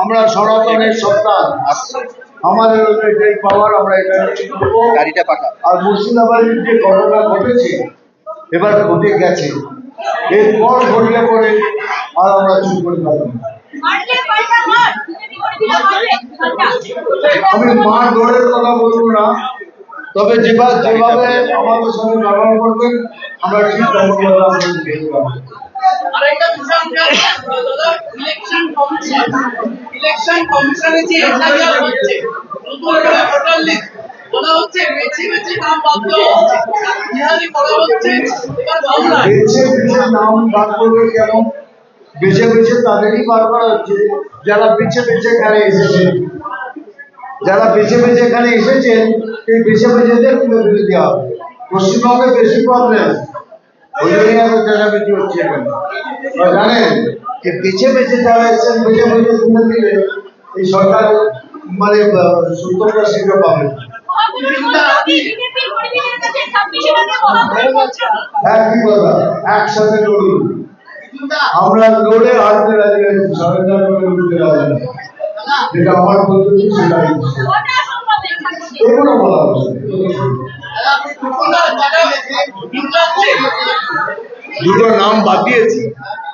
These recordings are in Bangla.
আমরা সনাতনের সন্তান। আমাদের এটাই পাওয়ার আমরা এটা করব গাড়িটা পাঠা আর মুর্শিদাবাদের যে ঘটনা ঘটেছে এবার ঘটে গেছে। এরপর ঘটলে পরে আর আমরা চুপ করে থাকব আমি মা দৌড়ের কথা বলব না। তবে যেভাবে যেভাবে আমাদের সঙ্গে ব্যবহার করবেন আমরা ঠিক আপনাদের ইলেকশন কমিশনে যে এফআইআর হচ্ছে, নতুন করে ভোটার লিস্ট বলা হচ্ছে, বেছে বেছে নাম বাদ দেওয়া হচ্ছে বিহারি করা হচ্ছে, এবার বাংলায় বেছে বেছে নাম বার করবে কেন? বেছে বেছে তাদেরই বার করা হচ্ছে। যারা বেছে বেছে এখানে এসেছেন যারা বেছে বেছে এখানে এসেছেন সেই বেছে বেছেদের তুলে ফেলে দেওয়া হবে। পশ্চিমবঙ্গে বেশি প্রবলেম ওই জন্যই এত চেঁচামেচি হচ্ছে এখানে। জানেন? যে বেছে বেছে যারা এসেছেন বেছে বেছে তুলে দিলে এই সরকার মানে সত্তরটা সিটও পাবে। না। বলছে একই কথা একসাথে লড়ুন আমরা লড়ে হারতে রাজি আছি সরকার করে লড়তে রাজি আছি। যেটা আমার পদ্ধতি, সেটা এগুলো বলা হচ্ছে। দুটো নাম বাদ দিয়েছি।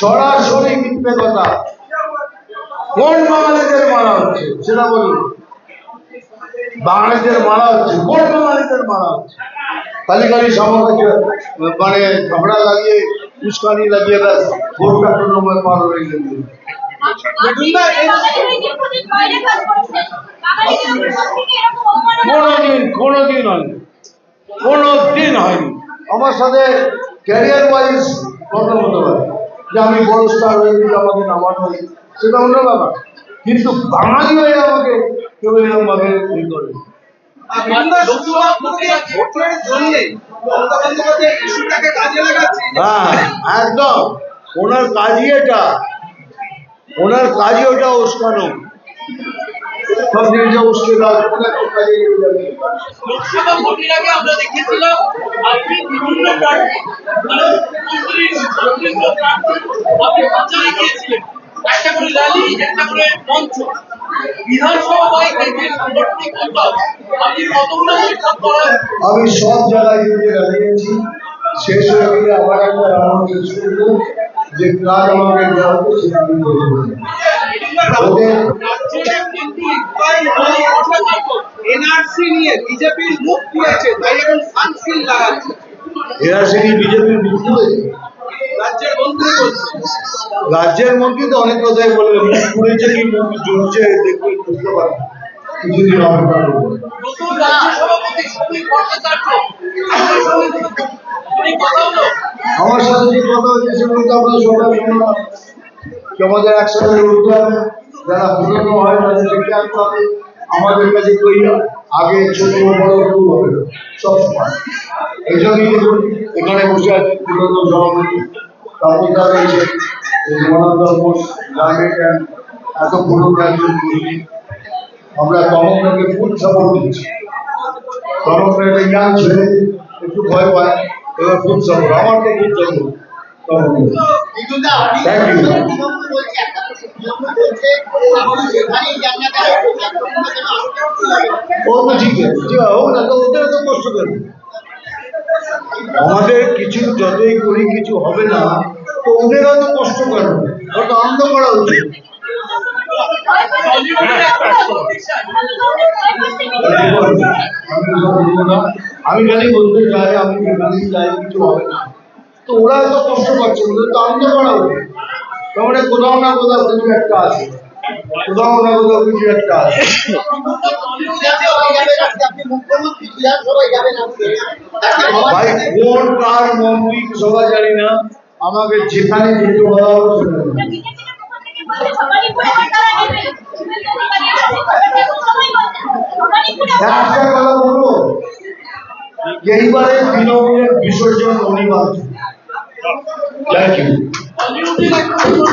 সরাসরি মিথ্যে কথা। কোন বাঙালিদের মারা হচ্ছে? সেটা বলুন। বাঙালিদের মারা হচ্ছে। কোন বাঙালিদের মারা হচ্ছে? খালি খালি সমাজকে মানে ঝগড়া লাগিয়ে উস্কানি লাগিয়ে ব্যাস ভোট কাটানোর সময় পার হয়ে গেল। কোনোদিন কোনোদিন হয়নি। কোনোদিন হয়নি। আমার সাথে ক্যারিয়ার ওয়াইজ কথা হতে পারে যে আমি বড় স্টার হয়ে গেছি আমাকে নামানো হয়েছে সেটা অন্য ব্যাপার। কিন্তু বাঙালি হয়ে আমাকে কেউ এরকম ভাবে ই করে লোকসভা ভোটে ভোটের জন্য মমতা বন্দ্যোপাধ্যায় ইস্যুটাকে কাজে লাগাচ্ছে। হ্যাঁ একদম। ওনার কাজই এটা। ওনার কাজই ওটা উস্কানো। সব জিনিসটা উস্কে দাও কাজে লেগে যাবে। লোকসভা ভোটের আগে আমরা দেখেছিলাম আপনি বিভিন্ন প্রার্থী মানে মন্ত্রী মন্ত্রী প্রার্থী আপনি প্রচারে গিয়েছিলেন। একটা করে র্যালি একটা করে মঞ্চ। বিধানসভা বাইকে সাংগঠনিক উদ্যোগ আপনি কতগুলো বৈঠক করেন? আমি সব জায়গায় দাঁড়িয়েছি শেষ হয়ে গেলে আবার একটা রাউন্ড যে কাজ আমাকে দেওয়া হবে সেটা আমি করব এনআরসি নিয়ে বিজেপির মুখ খুলেছে তাই এখন সানস্ক্রিন লাগাচ্ছে। এরা সেটি বিজেপির মুখ খুলেছে? রাজ্যের মন্ত্রী রাজ্যের মন্ত্রী তো অনেক কথাই বলবে মুখ খুলেছে কি মুখ জ্বলছে দেখবে বুঝতে পারবে কিছুদিন অপেক্ষা করব আমার সাথে যে কথা হচ্ছে সেগুলো তো আমরা সবাই শুনলাম যে আমাদের একসাথে উঠতে হবে। যারা পুরনো হয় তাদের দেখে আসতে হবে। আমাদের কাছে কই আগে ছোট বড় কেউ হবে। না, সব সমান। এই জন্যই দেখুন এখানে বসে আছে পুরনো তারপর এত পুরনো একজন আমরা তমকটাকে ফুল সাপোর্ট দিচ্ছি তমকটা একটা ইয়াং ছেলে একটু ভয় পায় এবার ফুল সাপোর্ট আমার তো ফুল সাপোর্ট আমাদের কিছু যতই করি, কিছু হবে না, তো ওদের অত কষ্ট কেন ওটা আনন্দ করা উচিত। আমি খালি বলতে চাই আমি যাই, কিছু হবে না। তো ওরা এত কষ্ট পাচ্ছে ওদের তো আনন্দ করা উচিত। তার কোথাও না কোথাও কিছু একটা আছে। কোথাও না কোথাও কিছু একটা আছে। ভাই কোন কার মন্ত্রী সবাই জানি না। আমাকে যেখানে যেতে বলা একটা কথা বলব এইবারে তৃণমূলের বিসর্জন অনিবার্য। Thank you.